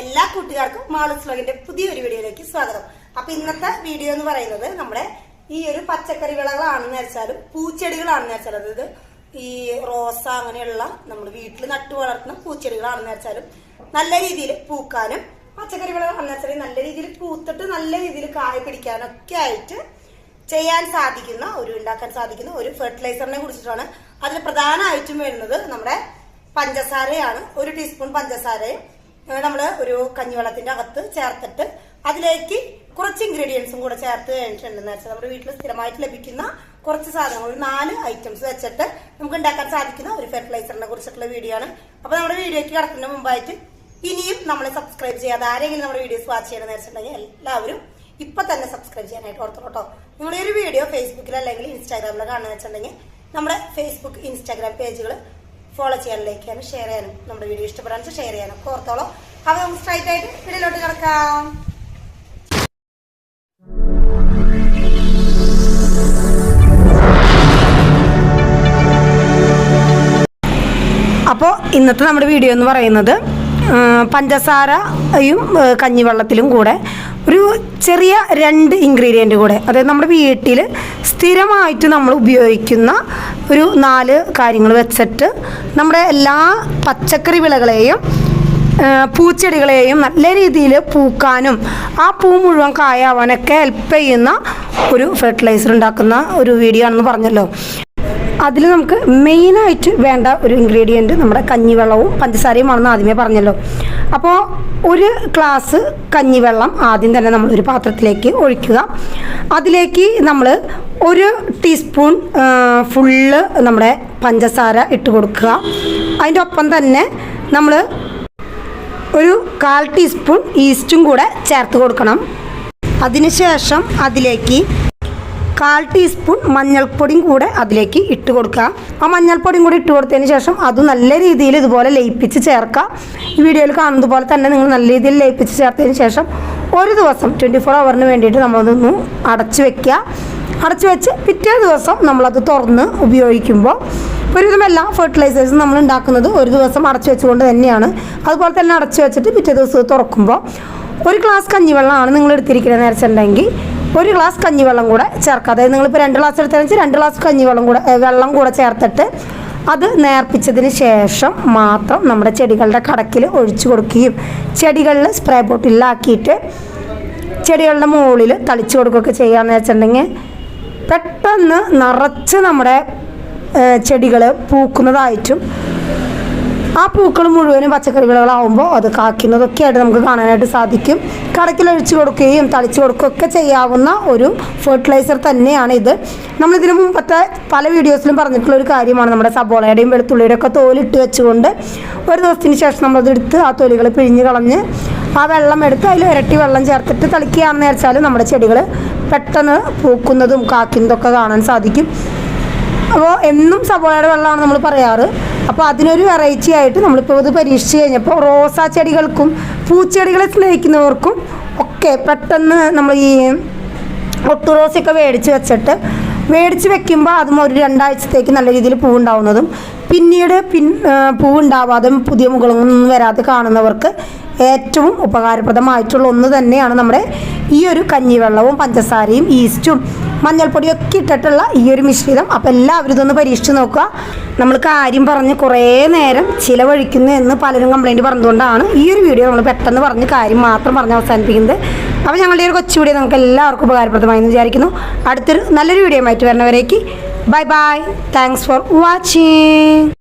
എല്ലാ കൂട്ടുകാർക്കും മാളൂസ് വ്ലോഗിന്റെ പുതിയൊരു വീഡിയോയിലേക്ക് സ്വാഗതം. അപ്പൊ ഇന്നത്തെ വീഡിയോ എന്ന് പറയുന്നത് നമ്മുടെ ഈ ഒരു പച്ചക്കറി വിളകളാണെന്ന് വെച്ചാലും പൂച്ചെടികളാണെന്ന് വെച്ചാലും അതായത് ഈ റോസ അങ്ങനെയുള്ള നമ്മൾ വീട്ടിൽ നട്ടു വളർത്തുന്ന പൂച്ചെടികളാണെന്ന് വെച്ചാലും നല്ല രീതിയിൽ പൂക്കാനും പച്ചക്കറി വിളകളാണെന്ന് വെച്ചാൽ നല്ല രീതിയിൽ പൂത്തിട്ട് നല്ല രീതിയിൽ കായ പിടിക്കാനൊക്കെ ആയിട്ട് ചെയ്യാൻ സാധിക്കുന്ന ഒരു ഉണ്ടാക്കാൻ സാധിക്കുന്ന ഒരു ഫെർട്ടിലൈസറിനെ കുറിച്ചിട്ടാണ് അതിൽ പ്രധാനമായിട്ടും വരുന്നത് നമ്മുടെ പഞ്ചസാരയാണ്. ഒരു ടീസ്പൂൺ പഞ്ചസാരയും നമ്മൾ ഒരു കഞ്ഞിവെള്ളത്തിന്റെ അകത്ത് ചേർത്തിട്ട് അതിലേക്ക് കുറച്ച് ഇൻഗ്രീഡിയൻസും കൂടെ ചേർത്ത് കഴിഞ്ഞിട്ടുണ്ടെന്ന് വെച്ചാൽ നമ്മുടെ വീട്ടിൽ സ്ഥിരമായിട്ട് ലഭിക്കുന്ന കുറച്ച് സാധനങ്ങൾ. ഒരു നാല് ഐറ്റംസ് വെച്ചിട്ട് നമുക്ക് ഉണ്ടാക്കാൻ സാധിക്കുന്ന ഒരു ഫെർട്ടിലൈസറിനെ കുറിച്ചിട്ടുള്ള വീഡിയോ ആണ്. അപ്പൊ നമ്മുടെ വീഡിയോയ്ക്ക് കടക്കുന്നതിന് മുമ്പായിട്ട് ഇനിയും നമ്മളെ സബ്സ്ക്രൈബ് ചെയ്യാതെ ആരെങ്കിലും നമ്മുടെ വീഡിയോസ് വാച്ച് ചെയ്യണമെന്ന് വെച്ചിട്ടുണ്ടെങ്കിൽ എല്ലാവരും ഇപ്പൊ തന്നെ സബ്സ്ക്രൈബ് ചെയ്യാനായിട്ട് ഓർത്തു കേട്ടോ. നിങ്ങൾ ഈ ഒരു വീഡിയോ ഫേസ്ബുക്കിൽ അല്ലെങ്കിൽ ഇൻസ്റ്റാഗ്രാമിൽ കാണുന്ന വെച്ചിട്ടുണ്ടെങ്കിൽ നമ്മുടെ ഫേസ്ബുക്ക് ഇൻസ്റ്റാഗ്രാം പേജുകൾ ഫോളോ ചെയ്യാനും ലൈക്ക് ചെയ്യാനും ഷെയർ ചെയ്യാനും നമ്മുടെ വീഡിയോ ഇഷ്ടപ്പെടാൻ ഷെയർ ചെയ്യാനും ഓർത്തോളോ. അപ്പൊ നമുക്ക് സ്ട്രൈറ്റ് ആയിട്ട് വീഡിയോയിലോട്ട് കിടക്കാം. അപ്പോൾ ഇന്നത്തെ നമ്മുടെ വീഡിയോ എന്ന് പറയുന്നത് പഞ്ചസാരയും കഞ്ഞിവെള്ളത്തിലും കൂടെ ഒരു ചെറിയ രണ്ട് ഇൻഗ്രീഡിയന്റ് കൂടെ അതായത് നമ്മുടെ വീട്ടിൽ സ്ഥിരമായിട്ട് നമ്മൾ ഉപയോഗിക്കുന്ന ഒരു നാല് കാര്യങ്ങൾ വെച്ചിട്ട് നമ്മുടെ എല്ലാ പച്ചക്കറി വിളകളെയും പൂച്ചെടികളെയും നല്ല രീതിയിൽ പൂക്കാനും ആ പൂ മുഴുവൻ കായാവാനൊക്കെ ഹെൽപ്പ് ചെയ്യുന്ന ഒരു ഫെർട്ടിലൈസർ ഉണ്ടാക്കുന്ന ഒരു വീഡിയോ ആണെന്ന് പറഞ്ഞല്ലോ. അതിൽ നമുക്ക് മെയിനായിട്ട് വേണ്ട ഒരു ഇൻഗ്രീഡിയന്റ് നമ്മുടെ കഞ്ഞിവെള്ളവും പഞ്ചസാരയുമാണെന്ന് ആദ്യമേ പറഞ്ഞല്ലോ. അപ്പോൾ ഒരു ഗ്ലാസ് കഞ്ഞിവെള്ളം ആദ്യം തന്നെ നമ്മൾ ഒരു പാത്രത്തിലേക്ക് ഒഴിക്കുക. അതിലേക്ക് നമ്മൾ ഒരു ടീസ്പൂൺ ഫുള്ള് നമ്മുടെ പഞ്ചസാര ഇട്ട് കൊടുക്കുക. അതിന്റെ ഒപ്പം തന്നെ നമ്മൾ ഒരു കാൽ ടീസ്പൂൺ ഈസ്റ്റും കൂടെ ചേർത്ത് കൊടുക്കണം. അതിനുശേഷം അതിലേക്ക് കാൽ ടീസ്പൂൺ മഞ്ഞൾപ്പൊടിയും കൂടെ അതിലേക്ക് ഇട്ട് കൊടുക്കുക. ആ മഞ്ഞൾപ്പൊടിയും കൂടി ഇട്ട് കൊടുത്തതിന് ശേഷം അത് നല്ല രീതിയിൽ ഇതുപോലെ ലയിപ്പിച്ച് ചേർക്കുക. ഈ വീഡിയോയിൽ കാണുന്നതുപോലെ തന്നെ നിങ്ങൾ നല്ല രീതിയിൽ ലയിപ്പിച്ച് ചേർത്തതിന് ശേഷം ഒരു ദിവസം ട്വന്റി ഫോർ അവറിന് വേണ്ടിയിട്ട് നമ്മളതൊന്ന് അടച്ചു വെക്കുക. അടച്ചു വെച്ച് പിറ്റേ ദിവസം നമ്മളത് തുറന്ന് ഉപയോഗിക്കുമ്പോൾ ഒരുവിധം എല്ലാ ഫെർട്ടിലൈസേഴ്സും നമ്മൾ ഉണ്ടാക്കുന്നത് ഒരു ദിവസം അടച്ചു വെച്ചുകൊണ്ട് തന്നെയാണ്. അതുപോലെ തന്നെ അടച്ചു വെച്ചിട്ട് പിറ്റേ ദിവസം തുറക്കുമ്പോൾ ഒരു ഗ്ലാസ് കഞ്ഞിവെള്ളമാണ് നിങ്ങൾ എടുത്തിരിക്കുന്നത് വെച്ചിട്ടുണ്ടെങ്കിൽ ഒരു ഗ്ലാസ് കഞ്ഞിവെള്ളം കൂടെ ചേർക്കുക. അതായത് നിങ്ങളിപ്പോൾ രണ്ട് ഗ്ലാസ് എടുത്തതെന്ന് വെച്ചാൽ രണ്ട് ഗ്ലാസ് കഞ്ഞിവെള്ളം കൂടെ വെള്ളം കൂടെ ചേർത്തിട്ട് അത് നേർപ്പിച്ചതിന് ശേഷം മാത്രം നമ്മുടെ ചെടികളുടെ കടക്കിൽ ഒഴിച്ചു കൊടുക്കുകയും ചെടികളിൽ സ്പ്രേ ബോട്ടിലാക്കിയിട്ട് ചെടികളുടെ മുകളിൽ തളിച്ചു കൊടുക്കുകയൊക്കെ ചെയ്യുകയെന്ന് വെച്ചിട്ടുണ്ടെങ്കിൽ പെട്ടെന്ന് നിറച്ച് നമ്മുടെ ചെടികൾ പൂക്കുന്നതായിട്ടും ആ പൂക്കൾ മുഴുവനും പച്ചക്കറി വിളകളാവുമ്പോൾ അത് കാക്കുന്നതൊക്കെ ആയിട്ട് നമുക്ക് കാണാനായിട്ട് സാധിക്കും. കടക്കിലൊഴിച്ച് കൊടുക്കുകയും തളിച്ചു കൊടുക്കുകയൊക്കെ ചെയ്യാവുന്ന ഒരു ഫെർട്ടിലൈസർ തന്നെയാണ് ഇത്. നമ്മളിതിനു മുമ്പത്തെ പല വീഡിയോസിലും പറഞ്ഞിട്ടുള്ള ഒരു കാര്യമാണ് നമ്മുടെ സബോളയുടെയും വെളുത്തുള്ളിയുടെ ഒക്കെ തോലിട്ട് വെച്ചുകൊണ്ട് ഒരു ദിവസത്തിന് ശേഷം നമ്മളതെടുത്ത് ആ തൊലികൾ പിഴിഞ്ഞ് കളഞ്ഞ് ആ വെള്ളം എടുത്ത് അതിൽ ഇരട്ടി വെള്ളം ചേർത്തിട്ട് തളിക്കുകയാണെന്ന് വെച്ചാൽ നമ്മുടെ ചെടികൾ പെട്ടെന്ന് പൂക്കുന്നതും കായ്ക്കുന്നതൊക്കെ കാണാൻ സാധിക്കും. അപ്പോൾ എന്നും സവോളയുടെ വെള്ളമാണ് നമ്മൾ പറയാറ്. അപ്പോൾ അതിനൊരു വെറൈറ്റി ആയിട്ട് നമ്മളിപ്പോൾ ഇത് പരീക്ഷിച്ച് കഴിഞ്ഞപ്പോൾ റോസാ ചെടികൾക്കും പൂച്ചെടികളെ സ്നേഹിക്കുന്നവർക്കും ഒക്കെ പെട്ടെന്ന് നമ്മൾ ഈ ഒട്ടു റോസൊക്കെ മേടിച്ച് വെച്ചിട്ട് മേടിച്ച് വെക്കുമ്പോൾ അതും ഒരു രണ്ടാഴ്ചത്തേക്ക് നല്ല രീതിയിൽ പൂവുണ്ടാവുന്നതും പിന്നീട് പിൻ പൂവുണ്ടാവാതെ പുതിയ മുകളൊന്നും വരാതെ കാണുന്നവർക്ക് ഏറ്റവും ഉപകാരപ്രദമായിട്ടുള്ള ഒന്ന് തന്നെയാണ് നമ്മുടെ ഈ ഒരു കഞ്ഞിവെള്ളവും പഞ്ചസാരയും ഈസ്റ്റും മഞ്ഞൾപ്പൊടിയൊക്കെ ഇട്ടിട്ടുള്ള ഈ ഒരു മിശ്രിതം. അപ്പോൾ എല്ലാവരും ഇതൊന്ന് പരീക്ഷിച്ച് നോക്കുക. നമ്മൾ കാര്യം പറഞ്ഞ് കുറേ നേരം ചിലവഴിക്കുന്നു എന്ന് പലരും കംപ്ലൈന്റ് പറഞ്ഞുകൊണ്ടാണ് ഈ ഒരു വീഡിയോ നമ്മൾ പെട്ടെന്ന് പറഞ്ഞ് കാര്യം മാത്രം പറഞ്ഞ് അവസാനിപ്പിക്കുന്നത്. അപ്പോൾ ഞങ്ങളുടെ ഒരു കൊച്ചു വീഡിയോ നമുക്ക് എല്ലാവർക്കും ഉപകാരപ്രദമായി എന്ന് വിചാരിക്കുന്നു. അടുത്തൊരു നല്ലൊരു വീഡിയോ ആയിട്ട് വരുന്നവരേക്ക് bye bye thanks for watching